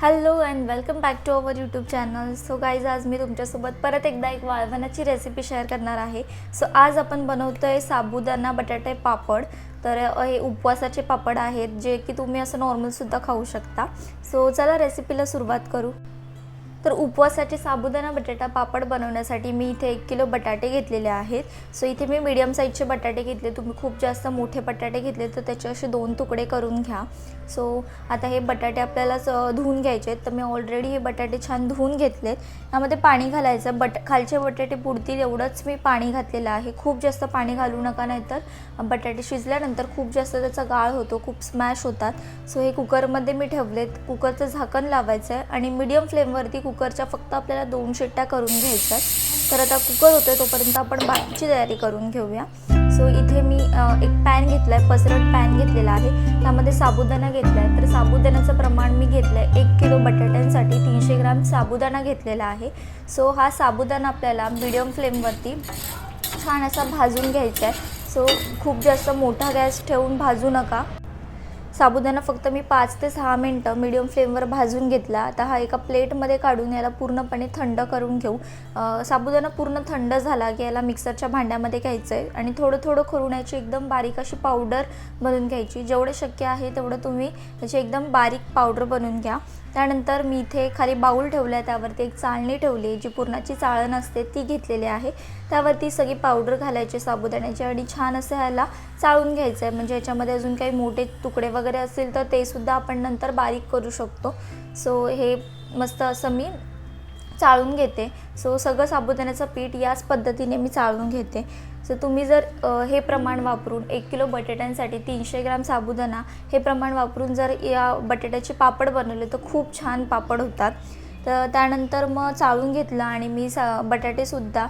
Hello and welcome back to our YouTube channel so guys आज मी तुमच्यासोबत परत एकदा एक वाळवणाची रेसिपी शेअर करणार आहे. सो आज आपण बनवतो आहे साबुदाणा बटाटे पापड. तर हे उपवासाचे पापड आहेत जे की तुम्ही असं नॉर्मलसुद्धा खाऊ शकता. सो चला रेसिपीला सुरुवात करू. तर उपवासाचे साबुदाणा बटाटा पापड बनवण्यासाठी मी इथे एक किलो बटाटे घेतलेले आहेत. सो इथे मी मीडियम साईजचे बटाटे घेतले. तुम्ही खूप जास्त मोठे बटाटे घेतले तर त्याचे असे दोन तुकडे करून घ्या. सो आता हे बटाटे आपल्याला धुवून घ्यायचे आहेत. तर मी ऑलरेडी हे बटाटे छान धुवून घेतलेत. यामध्ये पाणी घालायचं. बट खालचे बटाटे पुडतील एवढंच मी पाणी घातलेलं आहे. खूप जास्त पाणी घालू नका नाहीतर बटाटे शिजल्यानंतर खूप जास्त त्याचा गाळ होतो. खूप स्मॅश होतात. सो हे कुकरमध्ये मी ठेवलेत. कुकरचं झाकण लावायचं आहे आणि मीडियम फ्लेमवरती कुकरच्या फक्त आपल्याला दोन शिट्ट्या करून घ्यायच्यात. तर आता कुकर होतोय तोपर्यंत आपण बाकीची तयारी करून घेऊया. सो इथे मी एक पॅन घेतला आहे पसरट पॅन घेतलेला आहे. त्यामध्ये साबुदाणा घेतला आहे तर साबुदाण्याचं प्रमाण मी घेतलं आहे एक किलो बटाट्यांसाठी तीनशे ग्राम साबुदाणा घेतलेला आहे. सो हा साबुदाणा आपल्याला मिडियम फ्लेमवरती छान असा भाजून घ्यायचा आहे सो खूप जास्त मोठा गॅस ठेवून भाजू नका. साबुदाणा फक्त मी पाच ते सहा मिनटं मिडियम फ्लेमवर भाजून घेतला. आता हा एका प्लेटमध्ये काढून याला पूर्णपणे थंड करून घेऊ. साबुदाणा पूर्ण थंड झाला की याला मिक्सरच्या भांड्यामध्ये घ्यायचं आहे आणि थोडं थोडं करून याची एकदम बारीक अशी पावडर बनवून घ्यायची. जेवढं शक्य आहे तेवढं तुम्ही त्याची एकदम बारीक पावडर बनवून घ्या. त्यानंतर मी इथे खाली बाऊल ठेवला आहे त्यावरती एक चाळणी ठेवली आहे जी पुरणाची चाळण असते ती घेतलेली आहे. त्यावरती सगळी पावडर घालायची साबुदाण्याची आणि छान असं ह्याला चाळून घ्यायचं आहे म्हणजे याच्यामध्ये अजून काही मोठे तुकडे वगैरे असतील तर ते सुद्धा आपण नंतर बारीक करू शकतो. सो हे मस्त असं मी चाळून घेते. सो सगळं साबुदाण्याचं पीठ याच पद्धतीने मी चाळून घेते. सो तुम्ही जर हे प्रमाण वापरून एक किलो बटाट्यांसाठी तीनशे ग्राम साबुदाणा हे प्रमाण वापरून जर या बटाट्याचे पापड बनवले तर खूप छान पापड होतात. तर त्यानंतर मग चाळून घेतलं आणि मी सा बटाटेसुद्धा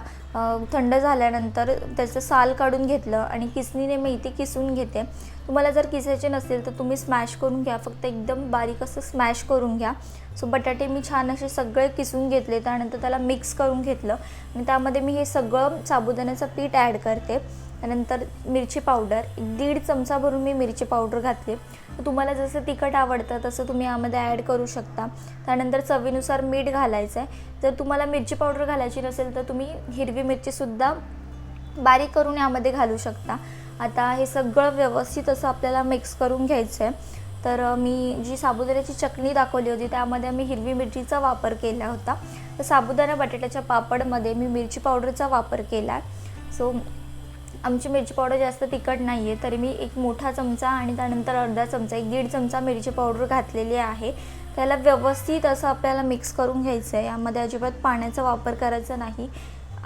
थंड झाल्यानंतर त्याचं साल काढून घेतलं आणि किसणीने मी इथे किसून घेते. तुम्हाला जर किसायचे नसतील तर तुम्ही स्मॅश करून घ्या. फक्त एकदम बारीक असं स्मॅश करून घ्या. सो बटाटे मी छान असे सगळे किसून घेतले. त्यानंतर त्याला मिक्स करून घेतलं. आणि त्यामध्ये मी हे सगळं साबुदाण्याचं पीठ ॲड करते. त्यानंतर मिरची पावडर एक दीड चमचा भरून मी मिरची पावडर घातली. तर तुम्हाला जसं तिखट आवडतं तसं तुम्ही यामध्ये ॲड करू शकता. त्यानंतर चवीनुसार मीठ घालायचं आहे जर तुम्हाला मिरची पावडर घालायची नसेल तर तुम्ही हिरवी मिरचीसुद्धा बारीक करून यामध्ये घालू शकता. आता हे सगळं व्यवस्थित असं आपल्याला मिक्स करून घ्यायचं आहे. तर मी जी साबुदाण्याची चटणी दाखवली होती त्यामध्ये मी हिरवी मिरचीचा वापर केला होता. तर साबुदाणा बटाट्याच्या पापडमध्ये मी मिरची पावडरचा वापर केला आहे. सो आमची मिरची पावडर जास्त तिखट नाही आहे तरी मी एक मोठा चमचा आणि त्यानंतर अर्धा चमचा एक दीड चमचा मिरची पावडर घातलेली आहे. त्याला व्यवस्थित असं आपल्याला मिक्स करून घ्यायचं आहे. यामध्ये अजिबात पाण्याचा वापर करायचा नाही.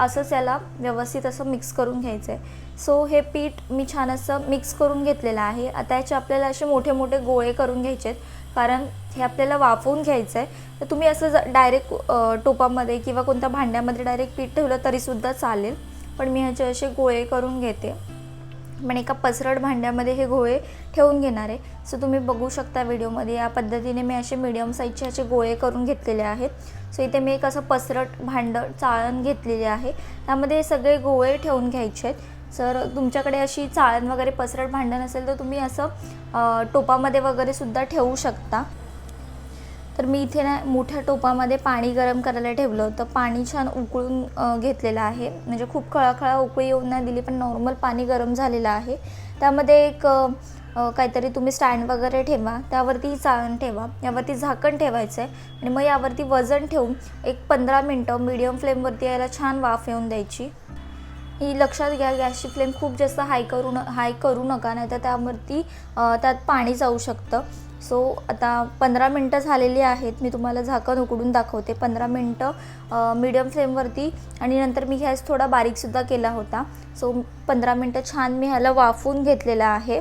असंच याला व्यवस्थित असं मिक्स करून घ्यायचं आहे सो हे पीठ मी छान असं मिक्स करून घेतलेलं आहे. आता याचे आपल्याला असे मोठे मोठे गोळे करून घ्यायचे आहेत कारण हे आपल्याला वाफवून घ्यायचं आहे तर तुम्ही असं डायरेक्ट टोपामध्ये किंवा कोणत्या भांड्यामध्ये डायरेक्ट पीठ ठेवलं तरीसुद्धा चालेल. पण मी ह्याचे असे गोळे करून घेते. पण एका पसरट भांड्यामध्ये हे गोळे ठेवून घेणार आहे. सो तुम्ही बघू शकता व्हिडिओमध्ये या पद्धतीने मी असे मिडियम साईजचे असे गोळे करून घेतलेले आहेत. सो इथे मी एक असं पसरट भांडं चाळण घेतलेली आहे. त्यामध्ये हे सगळे गोळे ठेवून घ्यायचे आहेत. जर तुमच्याकडे अशी चाळण वगैरे पसरट भांडण नसेल तर तुम्ही असं टोपामध्ये वगैरे सुद्धा ठेवू शकता. तर मी इथे ना मोठ्या टोपामध्ये पाणी गरम करायला ठेवलं होतं. पाणी छान उकळून घेतलेलं आहे. म्हणजे खूप खळाखळा उकळी येऊन नाही दिली पण नॉर्मल पाणी गरम झालेलं आहे. त्यामध्ये एक काहीतरी तुम्ही स्टँड वगैरे ठेवा त्यावरती चाळण ठेवा यावरती झाकण ठेवायचं आहे आणि मग यावरती वजन ठेवून एक पंधरा मिनटं मीडियम फ्लेमवरती यायला छान वाफ येऊन द्यायची. ही लक्षात घ्या गॅसची फ्लेम खूप जास्त हाय करू न हाय करू नका नाही तर त्यावरती त्यात पाणी जाऊ शकतं. सो आता पंधरा मिनटं झालेली आहेत. मी तुम्हाला झाकण उकडून दाखवते. पंधरा मिनटं मीडियम फ्लेमवरती आणि नंतर मी गॅस थोडा बारीकसुद्धा केला होता. सो पंधरा मिनटं छान मी ह्याला वाफवून घेतलेलं आहे.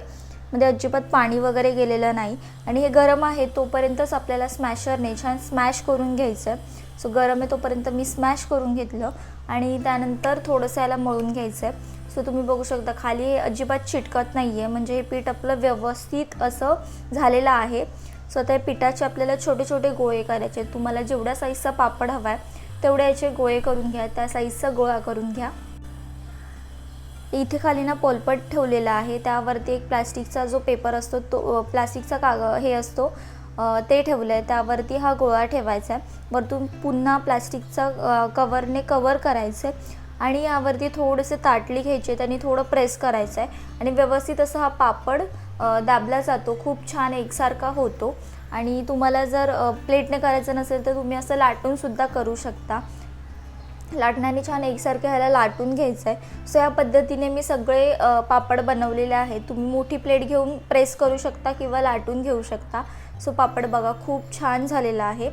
म्हणजे अजिबात पाणी वगैरे गेलेलं नाही. आणि हे गरम आहे तोपर्यंतच आपल्याला स्मॅशरने छान स्मॅश करून घ्यायचं आहे सो गरम आहे तोपर्यंत मी स्मॅश करून घेतलं. आणि त्यानंतर थोडंसं याला मळून घ्यायचं आहे सो तुम्ही बघू शकता खाली हे अजिबात चिटकत नाही आहे म्हणजे हे पीठ आपलं व्यवस्थित असं झालेलं आहे. सो आता या पिठाचे आपल्याला छोटे छोटे गोळे करायचे. तुम्हाला जेवढ्या साईजचा पापड हवा आहे तेवढ्या याचे गोळे करून घ्या. त्या साईजचा गोळा करून घ्या. इथे खाली ना पोलपट ठेवलेला आहे. त्यावरती एक प्लास्टिकचा जो पेपर असतो तो प्लास्टिकचा काग हे असतो ते ठेवलं आहे त्यावरती हा गोळा ठेवायचा आहे. वरतून पुन्हा प्लास्टिकचा कवरने कवर करायचं आहे आणि यावरती थोडेसे ताटली घ्यायचे आहे आणि थोडं प्रेस करायचं आहे आणि व्यवस्थित असा हा पापड दाबला जातो. खूप छान एकसारखा होतो. आणि तुम्हाला जर प्लेटने करायचं नसेल तर तुम्ही असं लाटूनसुद्धा करू शकता. लाटण्याने छान एकसारखे ह्याला लाटून घ्यायचं आहे सो या पद्धतीने मी सगळे पापड बनवलेले आहेत. तुम्ही मोठी प्लेट घेऊन प्रेस करू शकता किंवा लाटून घेऊ शकता. सो पापड बघा खूप छान झालेला आहे.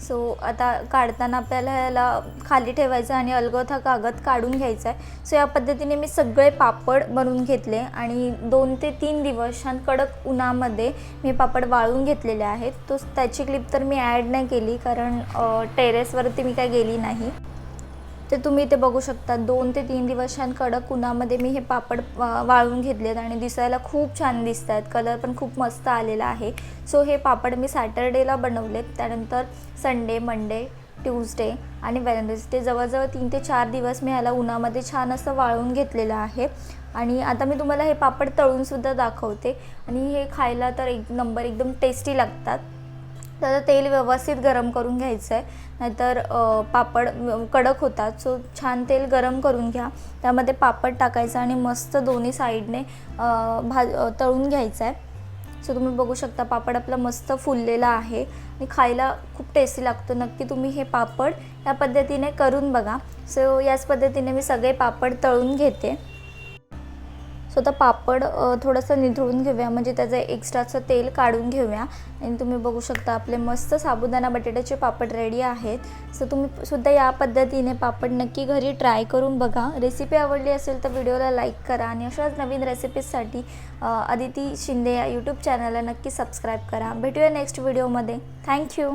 सो आता काढताना आपल्याला ह्याला खाली ठेवायचं आणि अलगोथा कागद काढून घ्यायचा आहे. सो या पद्धतीने मी सगळे पापड बनवून घेतले आणि दोन ते तीन दिवस छान कडक उन्हामध्ये मी पापड वाळून घेतलेले आहेत. तो त्याची क्लिप तर मी ॲड नाही केली कारण टेरेसवरती मी काय गेली नाही. ते तुम्ही इथे बघू शकता दोन ते तीन दिवस छान कडक उन्हामध्ये मी हे पापड वाळून घेतलेत आणि दिसायला खूप छान दिसत आहेत कलर पण खूप मस्त आलेला आहे. सो हे पापड मी सॅटर्डेला बनवलेत. त्यानंतर संडे मंडे ट्यूजडे आणि वेनसडे. जवळजवळ तीन ते चार दिवस मी ह्याला उन्हामध्ये छान असं वाळून घेतलेलं आहे. आणि आता मी तुम्हाला हे पापड तळूनसुद्धा दाखवते. आणि हे खायला तर एक नंबर एकदम टेस्टी लागतात. त्याचं तेल व्यवस्थित गरम करून घ्यायचं आहे नाहीतर पापड कडक होतात. सो छान तेल गरम करून घ्या. त्यामध्ये पापड टाकायचं आणि मस्त दोन्ही साईडने भाज तळून घ्यायचं आहे सो तुम्ही बघू शकता पापड आपला मस्त फुललेला आहे. आणि खायला खूप टेस्टी लागतो. नक्की तुम्ही हे पापड या पद्धतीने करून बघा. सो याच पद्धतीने मी सगळे पापड तळून घेते. सो आता पापड थोडंसं निधळून घेऊया. म्हणजे त्याचं एक्स्ट्राचं तेल काढून घेऊया. आणि तुम्ही बघू शकता आपले मस्त साबुदाणा बटाट्याचे पापड रेडी आहेत. सो तुम्ही सुद्धा या पद्धतीने पापड नक्की घरी ट्राय करून बघा. रेसिपी आवडली असेल तर व्हिडिओला लाईक करा. आणि अशाच नवीन रेसिपीजसाठी अदिती शिंदे या यूट्यूब चॅनलला नक्की सबस्क्राईब करा. भेटूया नेक्स्ट व्हिडिओमध्ये थँक्यू